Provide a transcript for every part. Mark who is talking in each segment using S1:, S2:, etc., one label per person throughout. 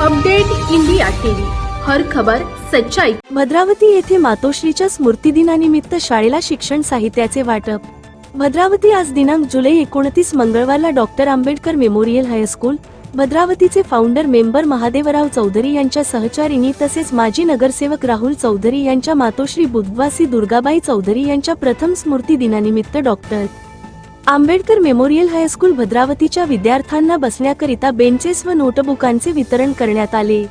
S1: Update India TV. हर खबर सच्चाई.
S2: भद्रावती येथे मातोश्रीच्या स्मृतिदिनानिमित्त शाळेला शिक्षण साहित्याचे वाटप. भद्रावती आज दिनांक जुलै एकोणतीस मंगळवारला doctor Ambedkar memorial high school भद्रावतीचे founder member Mahadevrao Chaudhari यांच्या सहचारिणी तसेच माजी नगरसेवक राहुल चौधरी यांच्या मातोश्री बुधवासी दुर्गाबाई चौधरी यांच्या प्रथम स्मृती दिनानिमित्त doctor Ambedkar memorial high school भद्रावतीच्या विद्यार्थ्यांना बसण्याकरिता बेंचेस व नोटबुकांचे वितरण करण्यात आले.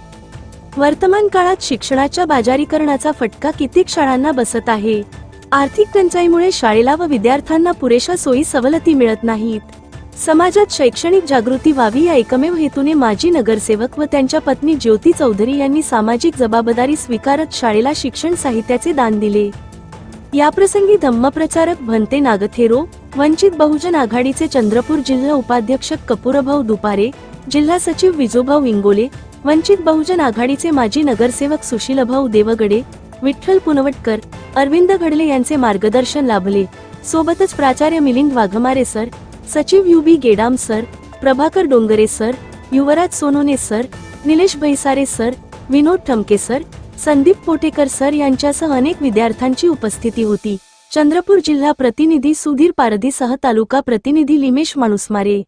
S2: वर्तमान काळात शिक्षणाच्या बाजारीकरणाचा फटका कित्येक शाळांना बसत आहे. आर्थिक टंचाईमुळे शाळेला व विद्यार्थ्यांना पुरेशा सोयी सवलती मिळत नाहीत. समाजात शैक्षणिक जागृती व्हावी या एकमेव हेतूने माजी नगरसेवक व त्यांच्या पत्नी ज्योती चौधरी यांनी सामाजिक जबाबदारी स्वीकारत शाळेला शिक्षण साहित्याचे दान दिले. याप्रसंगी धम्मप्रचारक भंते नागथेरो वंचित बहुजन आघाडीचे चंद्रपूर जिल्हा उपाध्यक्ष कपूरभाऊ दुपारे जिल्हा सचिव विजोभाऊ इंगोले वंचित बहुजन आघाडीचे माजी नगरसेवक सुशीलभाऊ देवगडे विठ्ठल पुनवटकर अरविंद घडले यांचे मार्गदर्शन लाभले. सोबतच प्राचार्य मिलिंद वाघमारे सर सचिव U B Gedam sir Prabhakar Dongre sir Yuvraj Sonone sir Nilesh Bhaisare sir Vinod Thamke sir Sandeep Potekar sir यांच्यासह अनेक विद्यार्थ्यांची उपस्थिती होती. चंद्रपूर जिल्हा प्रतिनिधी सुधीर पारधीसह तालुका प्रतिनिधी लिमेश माणुसमारे